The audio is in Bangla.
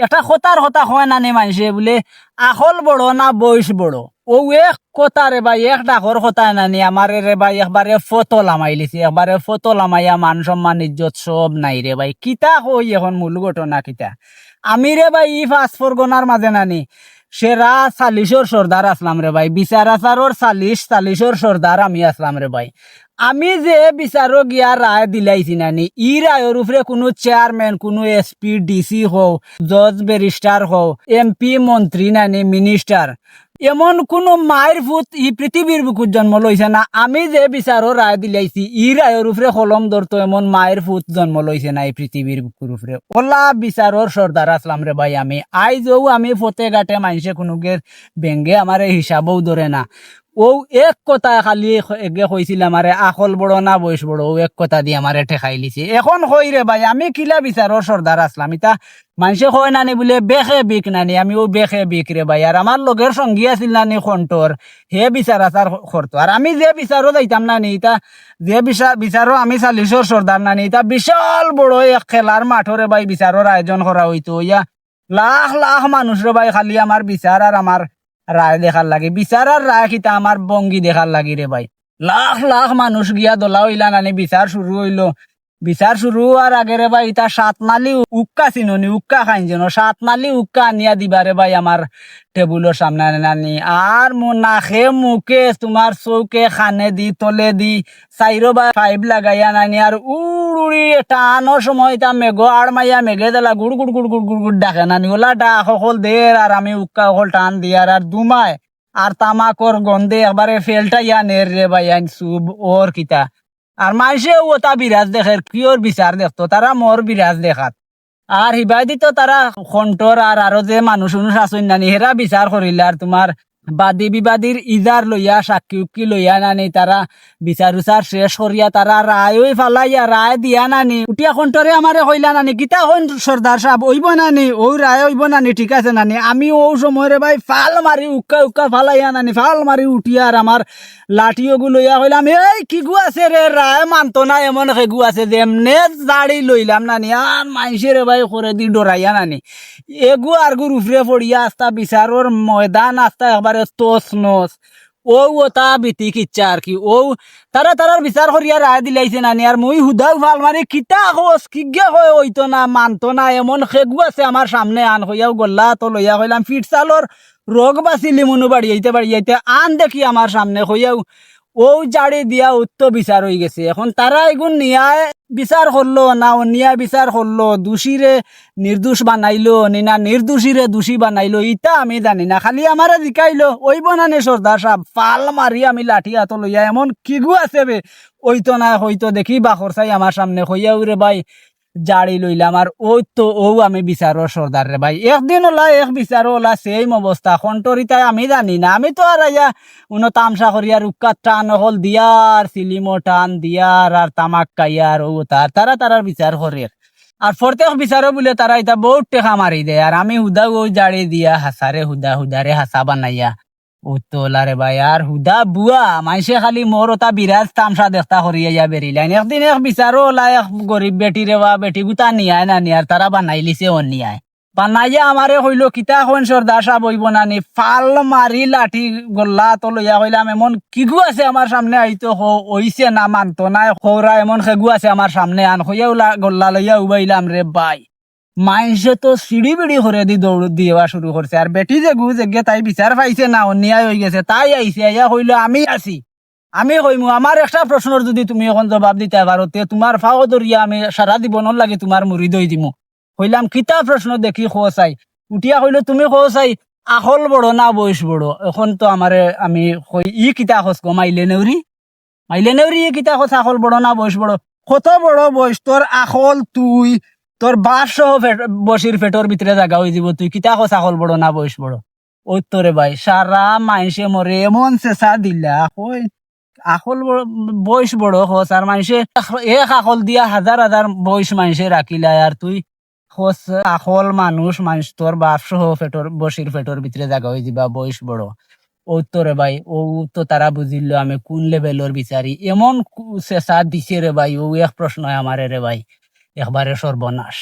একটা হতার কথা হয় না নে মানুষে বলে আখল বড় না বয়স বড়? ও এক কথা রে ভাই এক ডাকর কথা না নি আমার রে ভাই একবারে ফটো লামাই লিছি একবারে ফটো লামাইয়া মান সম্মান ইজ্জত সব নাই রে ভাই। কিতা কই এখন মূল ঘটনা কিতা? আমি রে ভাই ই ফাঁস ফরগনার মাঝে নানি সেরা চালিশর সর্দার আসলাম রে ভাই বিচার আচারর চালিশ চালিশর সর্দার আমি আসলাম রে ভাই। আমি যে বিচারো গিয়া রায় দিলাইছি নানি, ই রায়ের উপরে কোনো চেয়ারম্যান কোনো এসপি ডিসি হও জজ ব্যারিস্টার হও এমপি মন্ত্রী নানি মিনিস্টার এমন কোন মায়ের ফুট ই পৃথিবীর বুকুত জন্ম লইছে না, আমি যে বিচারো রায় দিলাইছি, ই রায়ের উপরে কলম ধরতো এমন মায়ের ফুট জন্ম লইছে না এই পৃথিবীর বুকুর উপরে ওলা বিচারর সর্দার আসলাম রে ভাই আমি, আইজও আমি ফতে গাটে মানুষে কোনোকে বেঙ্গে আমার হিসাবও ধরে না। ও এক কথা খালি এগে কইছিল আমারে, আখল বড় না বয়স বড়? ও এক কথা দিয়ে আমারে ঠেকাই লিছে এখন কই রে ভাই, আমি কিলা বিচারর সর্দার আসলাম ইতা মানুষে কয় নানি বলে, বেখে বিক নানি আমি ও বেখে বিক রে ভাই। আর আমার লগের সঙ্গী আছিল নানি খন্টর হে বিচার আচার করতো আর আমি যে বিচারও যাইতাম নানি, ইতা যে বিচার বিচারও আমি চালিশর সর্দার নানি, ইতা বিশাল বড় এক খেলার মাঠরে ভাই বিচারর আয়োজন করা হইতো ইয়া লাখ লাখ মানুষ রে ভাই খালি আমার বিচার আর আমার রায় দেখার লাগে। বিচার আর রায় খিতা আমার বঙ্গি দেখার লাগি রে ভাই। লাখ লাখ মানুষ গিয়া দোলা হইলা নানি বিচার শুরু হইল। বিচার শুরু হওয়ার আগে রে ভাই, ইতা সাত নালি উক্কা চিননি, উক্কা খাইন যেন। সাত নালি উক্কা আনিয়া দিবা রে ভাই আমার টেবুলের সামনে নানি। আর মো নাখে মুখে তোমার চৌকে খানে দি, তলে দি চাইরো বা পাইপ লাগাইয়া নানি। আর উড়ি টানোর সময় তা মেঘ আর মাইয়া মেঘে দিলা গুড় গুড় গুড় গুড় গুড় গুড় ডাকে নানি। ওলা ডাক সকল দের আর আমি উক্কা সকল টান দিয়ার আর দুমায় আর তামাকর গন্ধে একবারে ফেলটা ইয়া নের রে ভাই, আইন সুব ওর কিতা। আর মানুষে ওটা বিরাজ দেখে কিওর বিচার দেখতো তারা মর বিরাজ দেখাত। আর হিবাই দিত তারা খন্টর আর আরও যে মানুষ উনুষ আসুন নানি হেরা বিচার করিল, আর তোমার বাদী বিবাদীর ইজার লইয়া, সাক্ষী উক্কি লইয়া নানি তারা বিচার উচার শেষ করিয়া তারা রায় ফালাইয়া রায় দিয়া নানি। উঠিয়া খন্টরে আমারে কইলা নানি কিতা হইন সর্দার সাহেব ওইব নানি ওই রায় ওইব নানি, ঠিক আছে নানি, আমি ও সময় ভাই ফাল মারি উক্কা উক্কা ফালাইয়া নানি, ফাল মারি উঠিয়া আর আমার লাঠিও গু লইয়া কইলাম এই, কি গু আছে রে রায় মানতো না এমন খেগু আছে যে, এমনে দাড়ি লইলাম নানি আর মাইসে ভাই করে দি ডরাইয়া নানি এগু আর গুর উফরে পড়িয়া আস্তা বিচারর ময়দান আস্তা একবারে তোস নস ও ওটা বিতিক ইচ্ছা আর কি। ও তারা তারার বিচার করিয়া রায় দিলাইছে নানি আর মুই হুদাও ভালো মানে কিতা হস কিগে হয় ওইতো না, মানতো না, এমন খেগু আছে আমার সামনে, আন হইয়াও গল্লা, তো লইয়া কইলাম ফিটসালর রোগ বাঁচিলি মনু বাড়িয়াইতে বাড়িয়াইতে আন দেখি আমার সামনে হইয়াও ও জাড়ি দিয়া উত্ত বিচার হয়ে গেছে। এখন তারা এগুন নিয়ায় বিচার করল না অন্যায় বিচার করল দোষীরে নির্দোষ বানাইলো, নি না নির্দোষীরে দোষী বানাইলো, ইটা আমি জানি না, খালি আমারে জিকাইলো। ওই বনানে সর্দার সাহেব ফাল মারি আমি লাঠি হাত লইয়া এমন কিগু আছে বে। ওইতো না হয়তো দেখি বাখর চাই আমার সামনে হইয়া রে ভাই। জাড়ি লইলাম। আর ওই তো ও আমি বিচারো সর্দার রে ভাই। একদিন ওলা এক বিচারো ওলা সেম অবস্থা। খন্টরিতায় আমি জানি না। আমি তো আর আইয়া উনো তামসা করিয়ার উক্কার টান হল দিয়ার সিলিমো টান দিয়ার, আর তামাক কাইয়ার ও তার, তারা তারার বিচার করে। আর প্রত্যেক বিচারো বলে তারা এটা বহুত টেকা মারি দেয় আর আমি হুদা ও জাড়ি দিয়া হাসারে হুদা হুদারে হাসা বানাইয়া। ও তোলা রে ভাই, আর হুদা বুয়া মাইসে খালি মোর ওটা বিরাজ তামসা দেখতা করিয়া যা বেরিলাইন একদিন এক বিচারো ওলা এক গরিব বেটি রে বা বেটি গুতা নিয়ায় না নিয়ার তারা বানাই লিছে ও নিয়ায়। বানাইয়া আমারে হইল, কিতা হইন সর্দার সাহেব হইব না নি ফাল মারি লাঠি গল্লা তো লইয়া কইলাম এমন কিগু আছে আমার সামনে, আইতো হো ওইছে না, মানতো না হৌরা এমন খেগু আছে আমার সামনে, আন হইয়া গল্লা লইয়া উবাইলাম রে বাই মাইনসে তো সিঁড়ি বিড়ি করে দি দৌড় দেওয়া শুরু করছে। আর বেটি যে গু যে তাই বিচার পাইছে না, অন্যায় হয়ে গেছে, তাই আইছে আইয়া হইল আমি আছি। আমি কইমু আমার একটা প্রশ্নের যদি তুমি এখন জবাব দিতে পারো তে তোমার ফাও দরিয়া আমি সারা জীবনের লাগে তোমার মুড়ি দই দিমু। কইলাম কিতা প্রশ্ন দেখি খোঁচাই উঠিয়া কইলো তুমি খোঁচাই আখল বড় না বয়স বড়। এখন তো আমারে আমি ই কিতা খোঁজ গো মাইলে নেউরি মাইলে নেউরি ই কিতা খোঁজ আখল বড় না বয়স বড়। কত বড় বয়স তোর আখল তুই? তোর ফেট- বসির ফেটর ভিতরে জাগা হয়ে যাব তুই। কিতা খোঁজ আখল বড়, না বয়স বড়? ওই তোরে ভাই, সারা মাইসে মরে এমন চেঁচা দিলা। কই বয়স বড় খোঁজ আর মাইসে এক আখল দিয়া হাজার হাজার বয়স মাইসে রাখিলা আর তুই। খোঁজ আখল মানুষ মানুষ তোর বাপ সহ ফেটর, বসির ফেটর ভিতরে জাগা হয়ে যাবা, বয়স বড়। ও তোরে ভাই, ও তো তারা বুঝিল, আমি কোন লেভেলর বিচারি এমন কু- চেঁচা দিছে রে ভাই, ও এক প্রশ্ন আমারে রে ভাই। একবারে সর্বনাশ।